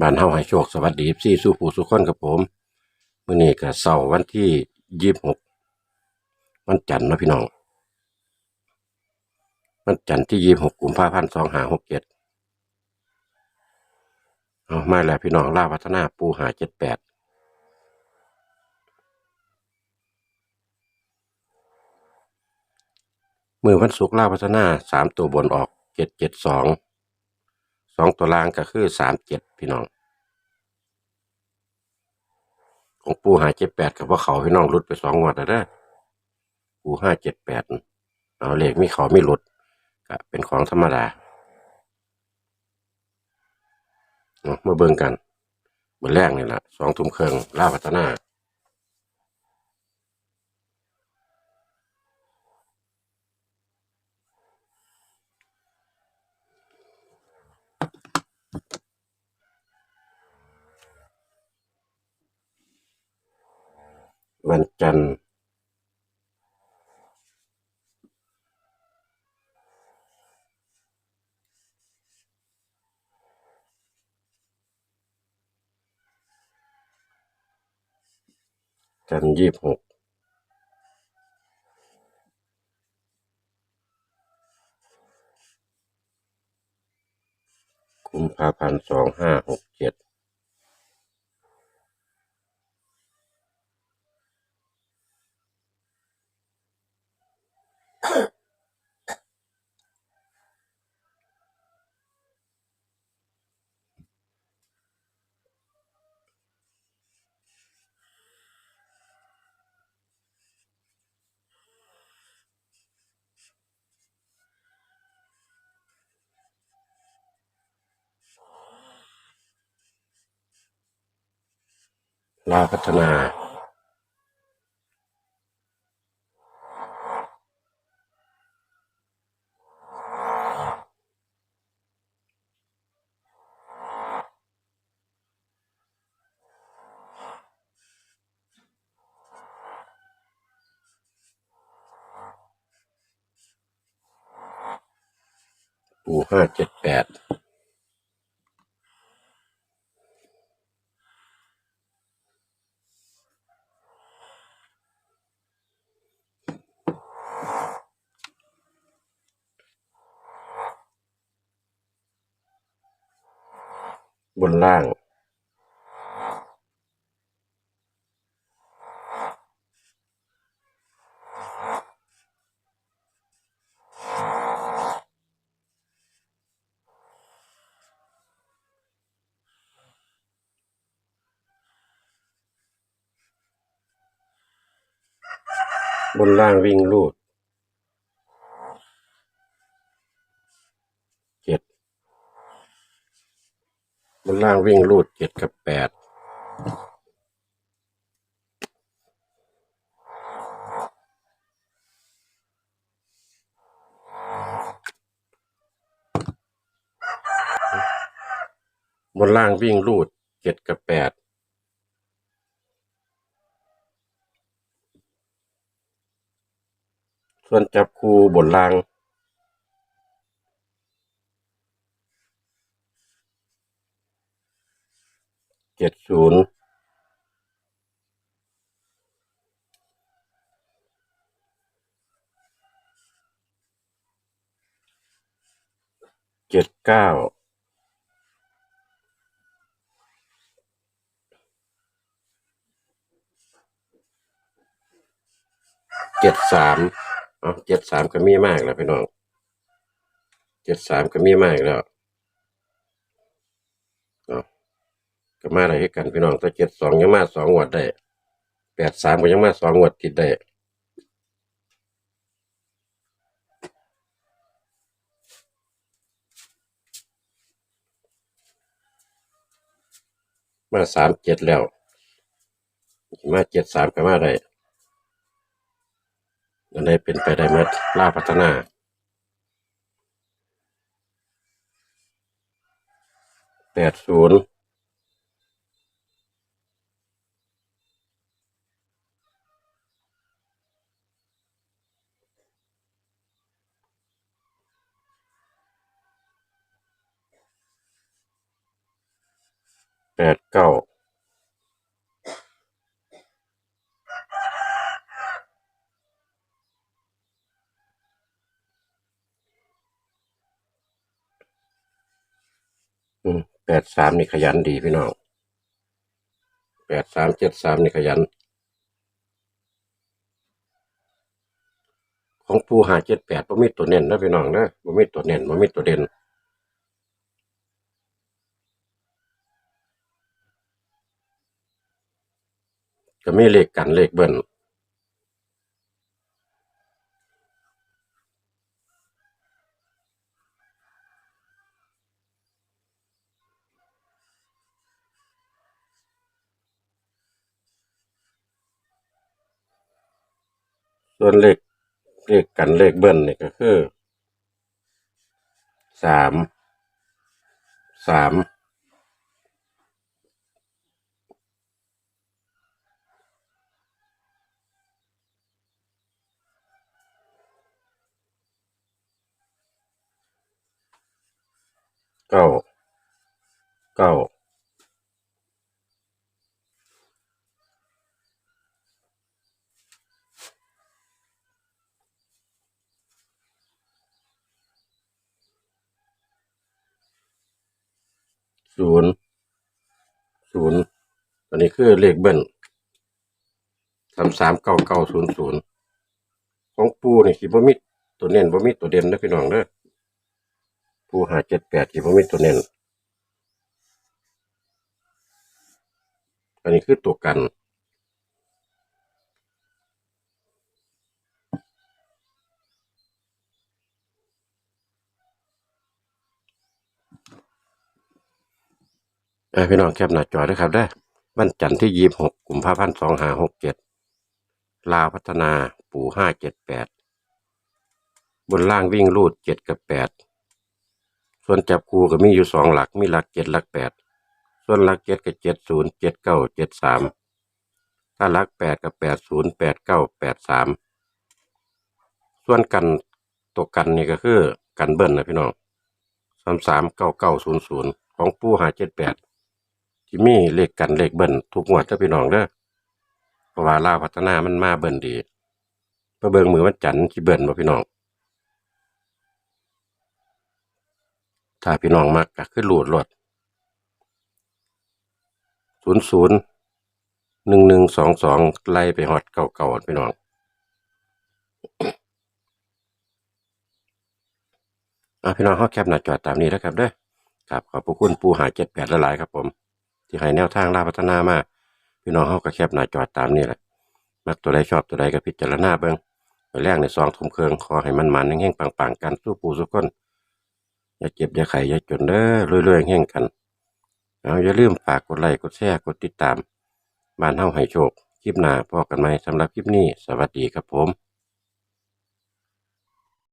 บ้านเฮาให้โชคสวัสดีซี่สู้ผู้สุขคนครับผมมื้อนี้ก็เสาร์วันที่ยี่สิบหกวันจันทร์นะพี่น้องวันจันทร์ที่ยี่สิบหกกุมภาพันธ์สองห้าหกเจ็ดเอามาแล้วพี่น้องล่าวัฒนาปูหาเจ็ดแปดมือวันศุกร์ล่าวัฒนาสามตัวบนออกเจ็ดเจ็ดสอง องตัวล่างก็คือสามเจ็ดพี่น้อง ของปูหาเจ็ดแปดกับว่าเขาพี่น้องลุดไปสองงวดแล้วเด้อปูห้าเจ็ดแปดเอาเลขมีเขาไม่หลุดก็เป็นของธรรมดาเอามาเบิ่งกันเบอร์แรกนี่แหละสองทุ่มครึ่งล่าพัฒนา วันจันทร์จันทร์ยี่สิบหกกุมภาพันธ์สองห้าหกเจ็ด ลาวพัฒนา ปูห้าเจ็ดแปด บนล่าง บนล่างวิ่งลูดเจ็ด ล่างวิ่งลูดเจ็ดกับแปดบนล่างวิ่งลูดเจ็ดกับแปดส่วนจับคู่บนล่าง เจ็ดศูนย์เจ็ดเก้าเจ็ดสามเอาเจ็ดสามก็มีมากแล้วพี่น้องเจ็ดสามก็มีมากแล้วเอา ก็มาอะไรให้กันพี่น้องแต่เจ็ดสองยังมาสองงวดได้แปดสามก็ยังมาสองงวดติดได้มาสามเจ็ดแล้ว มาเจ็ดสามก็มาได้อันใดเป็นไปได้หมาล่าพัฒนาแปดศูนย์ แปดเก้าอืมแปดสามนี่ขยันดีพี่น้องแปดสามเจ็ดสามนี่ขยัน ของปูหาเจ็ดแปดบ่มีตัวเน้นนะพี่น้องนะบ่มีตัวเน้นบ่มีตัวเด่น ก็มีเลขกันเลขเบิ้ลส่วนเลขเลขกันเลขเบิ้ลนี่ก็คือสามสาม เก้าเก้าศูนย์ศูนย์อันนี้คือเลขเบิ้ลสามสามเก้าเก้าศูนย์ศูนย์ของปูนี่สิบ่มีตัวเน้นบ่มีตัวเด่นนะพี่น้องเด้อ ปูหาเจ็ดแปดสิบ่มีตัวเน้นอันนี้คือตัวกันเอพี่น้องแคปหน้าจอด้วยครับได้อวันจันทร์ที่ยี่สิบหกกุมภาพันธ์สองห้าหกเจ็ดลาวพัฒนาปู่ห้าเจ็ดแปดบนล่างวิ่งรูดเจ็ดกับแปด ส่วนจับคู่ก็มีอยู่สองหลักมีหลักเจ็ดหลักแปดส่วนหลักเจ็ดกับเจ็ดศูนย์เจ็ดเก้าเจ็ดสามถ้าหลักแปดกับแปดศูนย์แปดเก้าแปดสามส่วนกันตัวกันนี่ก็คือกันเบิ้ลนะพี่น้องสามสามเก้าเก้าศูนย์ศูนย์ของปู่ห้าเจ็ดแปดที่มีเลขกันเลขเบิ้ลทุกงวดเด้อพี่น้องเด้อเพราะว่าลาวพัฒนามันมาเบิ้ลดีไปเบิงมือวันจันทร์ที่เบิ้ลบ่พี่น้อง ถ้าพี่น้องมักก็คือรูดรถศูนย์ศูนย์หนึ่งหนึ่งสองสองไล่ไปฮอดเก่าเก่าๆพี่น้องอะพี่น้องเฮาแคปหน้าจอดตามนี้นะครับเด้อครับขอบพระคุณปูหาเจ็ดแปดหลายครับผม ที่ให้แนวทางลาพัฒนามาพี่น้องเฮาก็แคปหน้าจอดตามนี้แหละมักตัวใดชอบตัวใดก็พิจารณาเบิ่งไปแรกในซองทุ่มเครืองขอให้มันมันแห้งๆปังๆกันสู้ปูสู้คน อย่าเจ็บอย่าไข่อย่าจนเด้อรวยๆแห่งกันเอาอย่าลืมฝากกดไลค์กดแชร์กดติดตามบ้านเฮาให้โชคคลิปหน้าพอกันไหมสำหรับคลิปนี้ สวัสดีครับผม